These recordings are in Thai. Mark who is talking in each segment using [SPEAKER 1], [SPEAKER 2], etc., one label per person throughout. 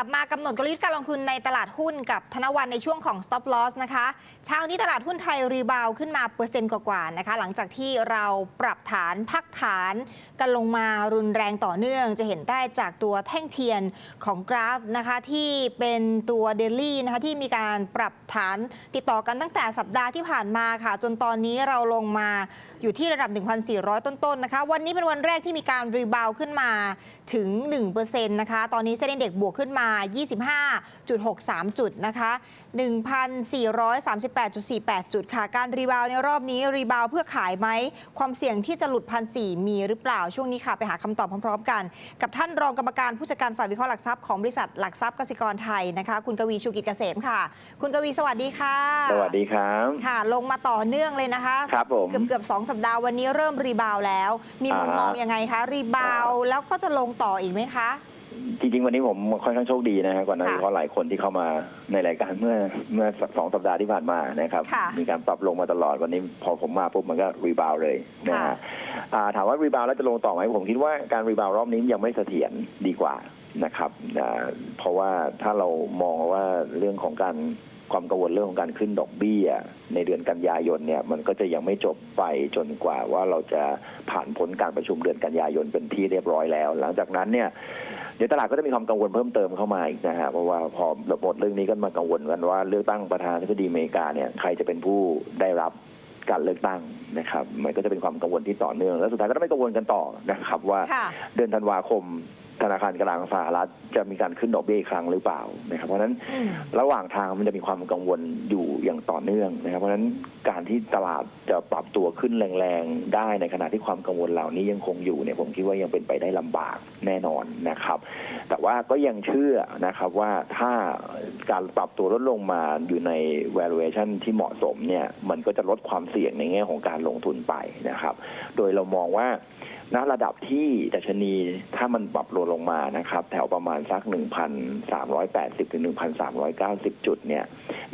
[SPEAKER 1] ลับมากำหนดกลยุทธ์การลงทุนในตลาดหุ้นกับธนวันในช่วงของ stop loss นะคะเช้านี้ตลาดหุ้นไทยรีบาวขึ้นมาเปอร์เซ็นต์กว่าๆนะคะ หลังจากที่เราปรับฐานพักฐานกันลงมารุนแรงต่อเนื่อง จะเห็นได้จากตัวแท่งเทียนของกราฟนะคะที่เป็นตัวเดลี่นะคะที่มีการปรับฐานติดต่อกันตั้งแต่สัปดาห์ที่ผ่านมาค่ะ จนตอนนี้เราลงมาอยู่ที่ระดับ 1,400 ต้นๆนะคะ วันนี้เป็นวันแรกที่มีการรีบาวขึ้นมา ถึง 1%นะคะ ตอนนี้เซ็นเด็กบวกขึ้นมา 25.63 จุดนะคะ 1,438.48 จุดค่ะ การรีบาวด์ในรอบนี้รีบาวด์เพื่อขายไหม ความเสี่ยงที่จะหลุดพันสมีหรือเปล่า ช่วงนี้ค่ะไปหาคำตอบพร้อมๆ กัน กับท่านรองกรรมการผู้จัดการฝ่ายวิเคราะห์หลักทรัพย์ของบริษัทหลักทรัพย์กสิกรไทยนะคะ คุณกวีชูกิจเกษมค่ะ คุณกวีสวัสดีค่ะ
[SPEAKER 2] สวัสดีครับ
[SPEAKER 1] ค่ะ ลงมาต่อเนื่องเลยนะคะ
[SPEAKER 2] ครับผม
[SPEAKER 1] เกือบเกือบสองสัปดาห์วันนี้เริ่มรีบาวด์แล้ว มีมุม
[SPEAKER 2] อ่าม
[SPEAKER 1] มองยังไงคะรีบาวด์แล้วก็จะลงต่ออีกไหมคะ
[SPEAKER 2] จริงๆ วันนี้ผมค่อนข้างโชคดีนะฮะกว่านัก
[SPEAKER 1] ค่ะ
[SPEAKER 2] วิเคราะห์หลายคนที่เข้ามาในรายการเมื่อเมื่อสองสัปดาห์ที่ผ่านมานะครับ
[SPEAKER 1] ค่ะ
[SPEAKER 2] มีการปรับลงมาตลอดวันนี้พอผมมาปุ๊บมันก็รีบาวเลยนะ
[SPEAKER 1] ค่ะ
[SPEAKER 2] ฮะอ่าถามว่ารีบาวแล้วจะลงต่อไหมผมคิดว่าการรีบาวรอบนี้ยังไม่เสถียรดีกว่านะครับอ่าเพราะว่าถ้าเรามองว่าเรื่องของการ ความกังวลเรื่องของการขึ้นดอกเบี้ย ในเดือนกันยายนเนี่ยมันก็จะยังไม่จบไปจนกว่าว่าเราจะผ่านพ้นการประชุมเดือนกันยายนเป็นที่เรียบร้อยแล้ว หลังจากนั้นเนี่ยเดี๋ยวตลาดก็จะมีความกังวลเพิ่มเติมเข้ามาอีกนะฮะเพราะว่าพอหมดเรื่องนี้ก็มากังวลกันว่าเลือกตั้งประธานาธิบดีอเมริกาเนี่ยใครจะเป็นผู้ได้รับการเลือกตั้งนะครับ มันก็จะเป็นความกังวลที่ต่อเนื่อง แล้วสุดท้ายก็ต้องไม่กังวลกันต่อนะครับ ว่า
[SPEAKER 1] ค่ะ
[SPEAKER 2] เดือนธันวาคม ธนาคารกลางสหรัฐจะมีการขึ้นดอกเบี้ยอีกครั้งหรือเปล่านะครับ เพราะฉะนั้น
[SPEAKER 1] อืม
[SPEAKER 2] ระหว่างทางมันจะมีความกังวลอยู่อย่างต่อเนื่องนะครับ เพราะฉะนั้นการที่ตลาดจะปรับตัวขึ้นแรงๆได้ในขณะที่ความกังวลเหล่านี้ยังคงอยู่เนี่ยผมคิดว่ายังเป็นไปได้ลำบากแน่นอนนะครับ แต่ว่าก็ยังเชื่อนะครับว่าถ้าการปรับตัวลดลงมาอยู่ใน valuation ที่เหมาะสมเนี่ยมันก็จะลดความเสี่ยงในแง่ของการลงทุนไปนะครับ โดยเรามองว่า ณระดับที่ดัชนีถ้ามันปรับลดลงมานะครับ แถวประมาณสัก 1,380 ถึง 1,390 จุดเนี่ย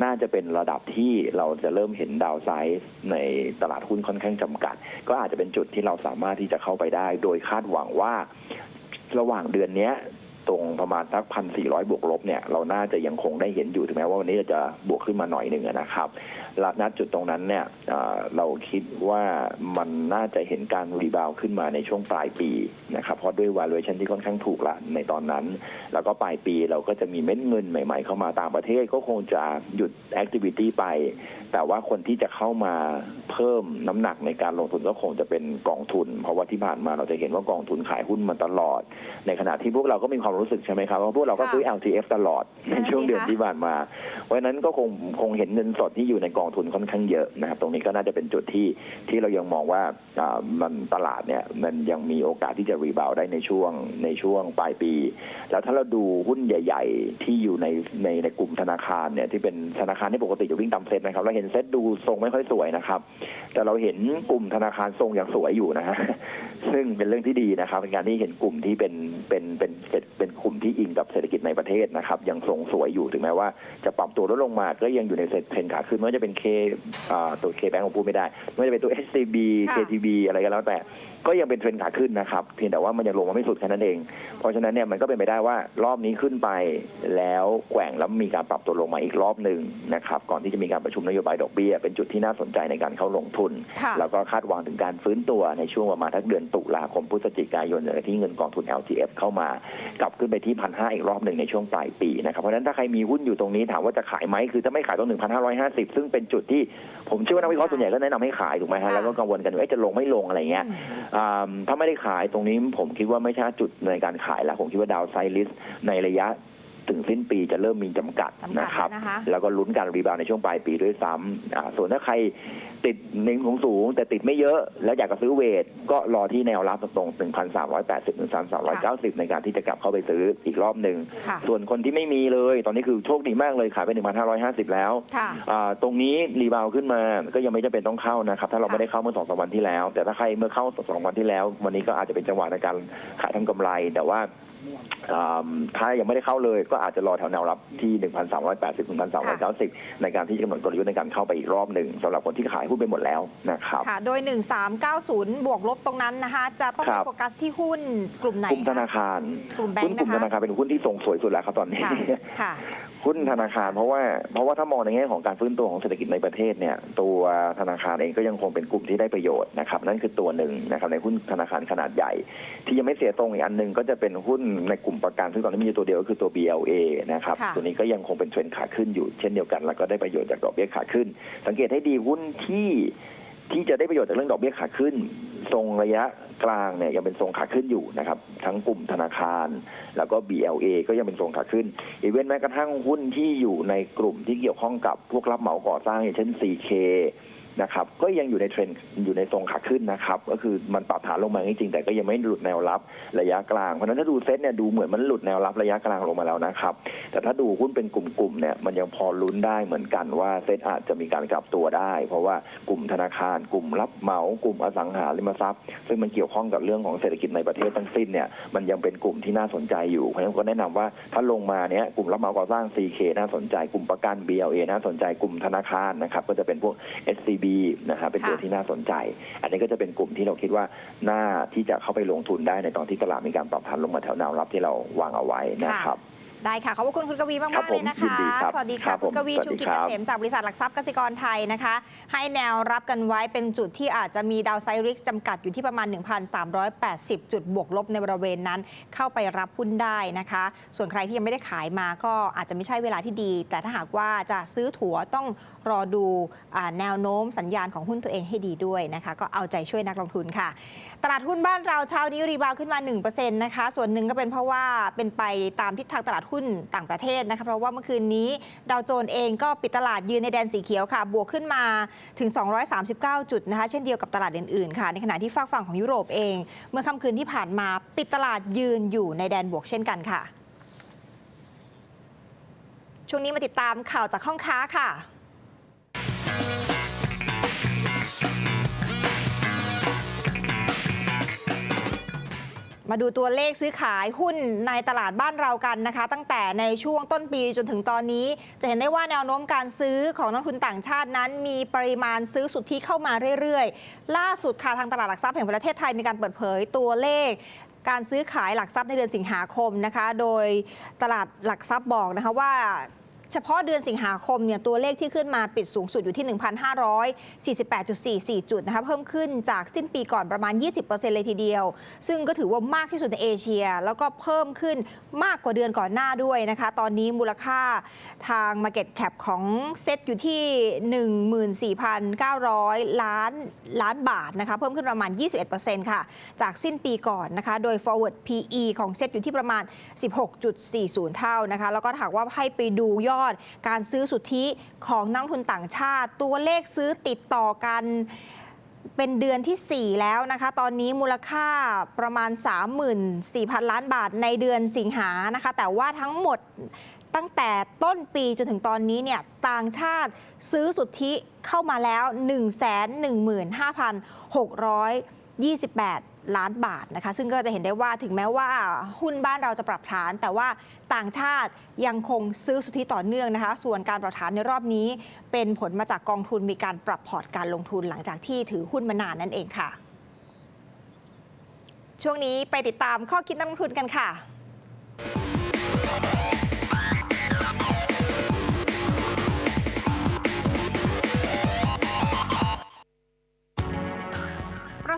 [SPEAKER 2] น่าจะเป็นระดับที่เราจะเริ่มเห็นดาวไซส์ในตลาดหุ้นค่อนข้างจำกัด ก็อาจจะเป็นจุดที่เราสามารถที่จะเข้าไปได้ โดยคาดหวังว่าระหว่างเดือนนี้ ตรงประมาณสักพันสี่ร้อยบวกลบเนี่ยเราน่าจะยังคงได้เห็นอยู่ถึงแม้ว่าวันนี้จะบวกขึ้นมาหน่อยหนึ่งนะครับและณจุดตรงนั้นเนี่ยเอ่อเราคิดว่ามันน่าจะเห็นการรีบาวขึ้นมาในช่วงปลายปีนะครับเพราะด้วย valuation ที่ค่อนข้างถูกละในตอนนั้น แล้วก็ปลายปีเราก็จะมีเม็ดเงินใหม่ ๆ เข้ามาต่างประเทศก็คงจะหยุด activity ไป แต่ว่าคนที่จะเข้ามาเพิ่มน้ำหนักในการลงทุนก็คงจะเป็นกองทุน เพราะว่าที่ผ่านมาเราจะเห็นว่ากองทุนขายหุ้นมาตลอด ในขณะที่พวกเราก็มีความรู้สึกใช่ไหมครับว่าพวกเราก็
[SPEAKER 1] ค่ะ
[SPEAKER 2] ซื้อ LTF ตลอดใน
[SPEAKER 1] นั่นสิ
[SPEAKER 2] ช่วงเดือน
[SPEAKER 1] คะ
[SPEAKER 2] ที่ผ่านมา เพราะฉะนั้นก็คงคงเห็นเงินสดที่อยู่ในกองทุนค่อนข้างเยอะนะครับตรงนี้ก็น่าจะเป็นจุดที่ที่เรายังมองว่าอ่ามันตลาดเนี่ยมันยังมีโอกาสที่จะรีบาวได้ในช่วงในช่วงปลายปี แล้วถ้าเราดูหุ้นใหญ่ ๆ ที่อยู่ในในในกลุ่มธนาคารเนี่ยที่เป็นธนาคารที่ปกติจะวิ่งตามเซ็ตนะครับเราเห็นเซ็ตดูทรงไม่ค่อยสวยนะครับ แต่เราเห็นกลุ่มธนาคารทรงอย่างสวยอยู่นะฮะซึ่งเป็นเรื่องที่ดีนะครับเป็นการที่เห็นกลุ่มที่เป็นเป็นเป็นเป็นเป็นกลุ่มที่อิงกับเศรษฐกิจในประเทศนะครับ ยังทรงสวยอยู่ถึงแม้ว่าจะปรับตัวลดลงมาก็ยังอยู่ในเทรนขาขึ้นไม่ว่าจะเป็นเคตัวเคแบงก์ผมพูดไม่ได้ ไม่ว่าจะเป็นตัว SCB
[SPEAKER 1] ค่ะ
[SPEAKER 2] KTB อะไรก็แล้วแต่ ก็ยังเป็นเทรนขาขึ้นนะครับ เพียงแต่ว่ามันยังลงมาไม่สุดแค่นั้นเอง เพราะฉะนั้นเนี่ยมันก็เป็นไปได้ว่ารอบนี้ขึ้นไป แล้วแกว่งแล้วมีการปรับตัวลงมาอีกรอบหนึ่งนะครับ ก่อนที่จะมีการประชุมนโยบายดอกเบี้ย เป็นจุดที่น่าสนใจในการเข้าลงทุน
[SPEAKER 1] ค่ะ
[SPEAKER 2] แล้วก็คาดหวังถึงการฟื้นตัวในช่วงประมาณทักเดือนตุลาคมพฤศจิกายนที่เงินกองทุน LTF เข้ามากลับขึ้นไปที่พันห้าอีกรอบหนึ่งในช่วงปลายปีนะครับ เพราะฉะนั้นถ้าใครมีหุ้นอยู่ตรงนี้ถามว่าจะขายไหมคือถ้าไม่ขายต้องหนึ่งพันห้าร้อยห้าสิบซึ่งเป็นจุดที่ผมเชื่อว่านักวิเคราะห์ส่วนใหญ่ก็แนะนำให้ขายถูกไหมฮะ
[SPEAKER 1] ค่ะ
[SPEAKER 2] แล้วก็กังวลกันว่าเอ๊ะจะลงไม่ลงอะไรเงี้ย
[SPEAKER 1] อืม
[SPEAKER 2] อ่าถ้าไม่ได้ขายตรงนี้ผมคิดว่าไม่ใช่จุดในการขายแล้วผมคิดว่าดาวไซลิสในระยะ ถึงสิ้นปีจะเริ่มมีจำกัด
[SPEAKER 1] จำกัด
[SPEAKER 2] นะครับ
[SPEAKER 1] แล้วนะคะ
[SPEAKER 2] แล้วก็ลุ้นการรีบาวด์ในช่วงปลายปีด้วยซ้ำอ่าส่วนถ้าใครติดเน้นของสูง แต่ติดไม่เยอะแล้วอยากจะซื้อเวท ก็รอที่แนวรับตรง1,380ถึง3,390 ในการที่จะกลับเข้าไปซื้ออีกรอบหนึ่ง
[SPEAKER 1] ค่ะ
[SPEAKER 2] ส่วนคนที่ไม่มีเลย ตอนนี้คือโชคดีมากเลยขายไป 1,550 แล้ว
[SPEAKER 1] ค่ะ
[SPEAKER 2] อ่าตรงนี้รีบาวด์ขึ้นมาก็ยังไม่จำเป็นต้องเข้านะครับ ถ้าเรา
[SPEAKER 1] ค่ะ
[SPEAKER 2] ไม่ได้เข้าเมื่อสองสามวันที่แล้ว แต่ถ้าใครเมื่อเข้าสองวันที่แล้ว วันนี้ก็อาจจะเป็นจังหวะในการขายทำกำไร แต่ว่าอ่า ถ้ายังไม่ได้เข้าเลยก็อาจจะรอแถวแนวรับที่ 1,380 1,390 ในการที่จะกำหนดกลยุทธ์ในการเข้าไปอีกรอบหนึ่งสำหรับคนที่ขายหุ้นไปหมดแล้วนะครับ
[SPEAKER 1] ค่ะโดย 1390 บวกลบตรงนั้นนะคะ จะต้อง
[SPEAKER 2] ค
[SPEAKER 1] ไป
[SPEAKER 2] รับ
[SPEAKER 1] โฟกัสที่หุ้นกลุ่มไหน
[SPEAKER 2] กลุ่มธนา
[SPEAKER 1] คะ
[SPEAKER 2] คาร
[SPEAKER 1] กลุ่มแบง
[SPEAKER 2] หุ้น
[SPEAKER 1] ค์
[SPEAKER 2] กลุ่ม
[SPEAKER 1] นะ
[SPEAKER 2] ธ
[SPEAKER 1] คะ
[SPEAKER 2] นาคารเป็นหุ้นที่ทรงสวยสุดแล้วครับตอนนี้
[SPEAKER 1] ค่ะค่ะ
[SPEAKER 2] หุ้นธนาคารเพราะว่าเพราะว่าถ้ามองในแง่ของการฟื้นตัวของเศรษฐกิจในประเทศเนี่ยตัวธนาคารเองก็ยังคงเป็นกลุ่มที่ได้ประโยชน์นะครับนั่นคือตัวหนึ่งนะครับในหุ้นธนาคารขนาดใหญ่ ที่ยังไม่เสียตรงอีกอันหนึ่งก็จะเป็นหุ้นในกลุ่มประกันซึ่งตอนนี้มีอยู่ตัวเดียวก็คือตัว BLA นะครับ
[SPEAKER 1] ค่ะ
[SPEAKER 2] ตัวนี้ก็ยังคงเป็นเทรนด์ขาขึ้นอยู่เช่นเดียวกัน แล้วก็ได้ประโยชน์จากดอกเบี้ยขาขึ้น สังเกตให้ดีหุ้นที่ ที่จะได้ประโยชน์จากเรื่องดอกเบี้ยขาขึ้น ทรงระยะกลางเนี่ยยังเป็นทรงขาขึ้นอยู่นะครับ ทั้งกลุ่มธนาคาร แล้วก็ BLA ก็ยังเป็นทรงขาขึ้นอีเวนแม้กระทั่งหุ้นที่อยู่ในกลุ่มที่เกี่ยวข้องกับพวกรับเหมาก่อสร้างอย่างเช่น CK นะครับก็ยังอยู่ในเทรนด์อยู่ในทรงขาขึ้นนะครับก็คือมันปรับฐานลงมาจริงๆแต่ก็ยังไม่หลุดแนวรับระยะกลางเพราะฉะนั้นถ้าดูเซ็ตเนี่ยดูเหมือนมันหลุดแนวรับระยะกลางลงมาแล้วนะครับแต่ถ้าดูหุ้นเป็นกลุ่มๆเนี่ยมันยังพอลุ้นได้เหมือนกันว่าเซ็ตอาจจะมีการกลับตัวได้ เพราะว่ากลุ่มธนาคาร กลุ่มรับเหมากลุ่มอสังหาริมทรัพย์ ซึ่งมันเกี่ยวข้องกับเรื่องของเศรษฐกิจในประเทศทั้งสิ้นเนี่ยมันยังเป็นกลุ่มที่น่าสนใจอยู่เพราะฉะนั้นก็แนะนำว่าถ้าลงมาเนี้ยกลุ่มรับเหมาก่อสร้าง CK น่าสนใจกลุ่มประกัน BLA น่าสนใจกลุ่มธนาคารนะครับก็จะเป็นพวก SCB นะครับเป็นตัว
[SPEAKER 1] ค่ะ
[SPEAKER 2] ที่น่าสนใจ อันนี้ก็จะเป็นกลุ่มที่เราคิดว่าน่าที่จะเข้าไปลงทุนได้ในตอนที่ตลาดมีการปรับฐานลงมาแถวแนวรับที่เราวางเอาไว้นะครับ
[SPEAKER 1] ได้ค่ะ ขอบพระคุณคุณกวี
[SPEAKER 2] ครั
[SPEAKER 1] มาก
[SPEAKER 2] บ
[SPEAKER 1] ๆเลย
[SPEAKER 2] ผม
[SPEAKER 1] นะ
[SPEAKER 2] ยิน
[SPEAKER 1] คะ
[SPEAKER 2] ดีครับ
[SPEAKER 1] สวัสดี
[SPEAKER 2] ครั
[SPEAKER 1] ค่ะ
[SPEAKER 2] บ
[SPEAKER 1] คุณกวี
[SPEAKER 2] ผม
[SPEAKER 1] ชูกิจ
[SPEAKER 2] สวัสดีครับ
[SPEAKER 1] เกษมจากบริษัทหลักทรัพย์กสิกรไทยนะคะ ให้แนวรับกันไว้เป็นจุดที่อาจจะมีดาวไซริกจำกัดอยู่ที่ประมาณ 1,380 จุดบวกลบในบริเวณนั้น เข้าไปรับหุ้นได้นะคะ ส่วนใครที่ยังไม่ได้ขายมาก็อาจจะไม่ใช่เวลาที่ดี แต่ถ้าหากว่าจะซื้อถัวต้องรอดูอ่าแนวโน้มสัญญาณของหุ้นตัวเองให้ดีด้วยนะคะ ก็เอาใจช่วยนักลงทุนค่ะ ตลาดหุ้นบ้านเราเช้านี้รีบาวด์ขึ้นมา 1%นะคะ ส่วนหนึ่งก็เป็นเพราะว่าเป็นไปตามทิศทางตลาดหุ้นต่างประเทศนะคะเพราะว่าเมื่อคืนนี้ดาวโจนส์เองก็ปิดตลาดยืนในแดนสีเขียวค่ะ บวกขึ้นมาถึง 239 จุดนะคะเช่นเดียวกับตลาดอื่นๆค่ะ ในขณะที่ฝากฝั่งของยุโรปเอง เมื่อค่ำคืนที่ผ่านมาปิดตลาดยืนอยู่ในแดนบวกเช่นกันค่ะ ช่วงนี้มาติดตามข่าวจากห้องค้าค่ะ มาดูตัวเลขซื้อขายหุ้นในตลาดบ้านเรากันนะคะ ตั้งแต่ในช่วงต้นปีจนถึงตอนนี้ จะเห็นได้ว่าแนวโน้มการซื้อของนักทุนต่างชาตินั้น มีปริมาณซื้อสุทธิเข้ามาเรื่อยๆ ล่าสุดค่ะทางตลาดหลักทรัพย์แห่งประเทศไทยมีการเปิดเผยตัวเลขการซื้อขายหลักทรัพย์ในเดือนสิงหาคมนะคะ โดยตลาดหลักทรัพย์บอกนะคะว่า เฉพาะเดือนสิงหาคมเนี่ยตัวเลขที่ขึ้นมาปิดสูงสุดอยู่ที่ 1,548.44 จุดนะคะเพิ่มขึ้นจากสิ้นปีก่อนประมาณ 20%เลยทีเดียว ซึ่งก็ถือว่ามากที่สุดในเอเชีย แล้วก็เพิ่มขึ้นมากกว่าเดือนก่อนหน้าด้วยนะคะ ตอนนี้มูลค่าทาง Market Cap ของเซตอยู่ที่ 14,900 ล้านล้านบาทนะคะเพิ่มขึ้นประมาณ 21%ค่ะ จากสิ้นปีก่อนนะคะ โดย forward PE ของเซตอยู่ที่ประมาณ 16.40 เท่านะคะแล้วก็หากว่าให้ไปดูยอด การซื้อสุทธิของนักทุนต่างชาติ ตัวเลขซื้อติดต่อกันเป็นเดือนทีสี่ 4 แล้วนะคะ ตอนนี้มูลค่าประมาณ 34,000 ล้านบาทในเดือนสิงหานะคะ แต่ว่าทั้งหมดตั้งแต่ต้นปีจนถึงตอนนี้เนี่ยต่างชาติซื้อสุทธิเข้ามาแล้ว 28 ล้านบาทนะคะ ซึ่งก็จะเห็นได้ว่าถึงแม้ว่าหุ้นบ้านเราจะปรับฐาน แต่ว่าต่างชาติยังคงซื้อสุทธิต่อเนื่องนะคะ ส่วนการปรับฐานในรอบนี้เป็นผลมาจากกองทุนมีการปรับพอร์ตการลงทุนหลังจากที่ถือหุ้นมานานนั่นเองค่ะ ช่วงนี้ไปติดตามข้อคิดนักลงทุนกันค่ะ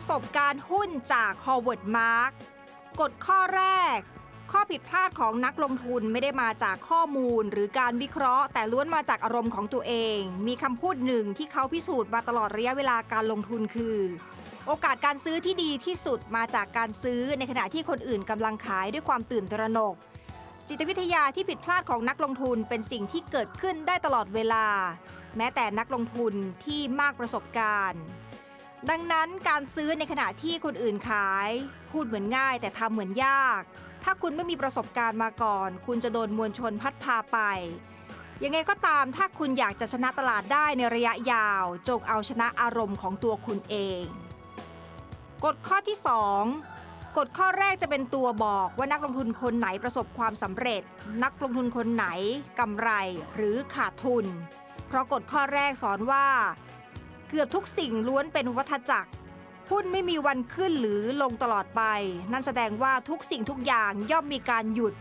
[SPEAKER 1] ประสบการณ์หุ้นจาก Howard Mark กฎข้อแรก ข้อผิดพลาดของนักลงทุนไม่ได้มาจากข้อมูลหรือการวิเคราะห์ แต่ล้วนมาจากอารมณ์ของตัวเอง มีคำพูดหนึ่งที่เขาพิสูจน์มาตลอดระยะเวลาการลงทุนคือ โอกาสการซื้อที่ดีที่สุดมาจากการซื้อในขณะที่คนอื่นกำลังขายด้วยความตื่นตระหนก จิตวิทยาที่ผิดพลาดของนักลงทุนเป็นสิ่งที่เกิดขึ้นได้ตลอดเวลา แม้แต่นักลงทุนที่มากประสบการณ์ ดังนั้นการซื้อในขณะที่คนอื่นขาย พูดเหมือนง่ายแต่ทำเหมือนยาก ถ้าคุณไม่มีประสบการณ์มาก่อน คุณจะโดนมวลชนพัดพาไป ยังไงก็ตามถ้าคุณอยากจะชนะตลาดได้ในระยะยาว จงเอาชนะอารมณ์ของตัวคุณเอง กฎข้อที่ 2กกฎข้อแรกจะเป็นตัวบอกว่านักลงทุนคนไหนประสบความสำเร็จ นักลงทุนคนไหนกำไรหรือขาดทุน เพราะกฎข้อแรกสอนว่า เกือบทุกสิ่งล้วนเป็นวัฏจักร หุ้นไม่มีวันขึ้นหรือลงตลอดไป นั่นแสดงว่าทุกสิ่งทุกอย่างย่อมมีการหยุด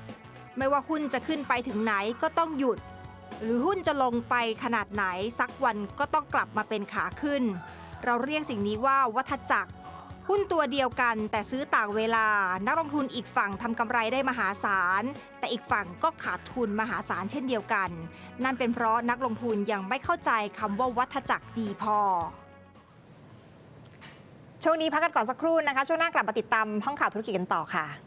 [SPEAKER 1] ไม่ว่าหุ้นจะขึ้นไปถึงไหนก็ต้องหยุด หรือหุ้นจะลงไปขนาดไหนสักวันก็ต้องกลับมาเป็นขาขึ้น เราเรียกสิ่งนี้ว่าวัฏจักร หุ้นตัวเดียวกันแต่ซื้อต่างเวลา นักลงทุนอีกฝั่งทำกำไรได้มหาศาล แต่อีกฝั่งก็ขาดทุนมหาศาลเช่นเดียวกัน นั่นเป็นเพราะนักลงทุนยังไม่เข้าใจคำว่าวัฏจักรดีพอช่วงนี้พักกันก่อนสักครู่นะคะ ช่วงหน้ากลับมาติดตามห้องข่าวธุรกิจกันต่อค่ะ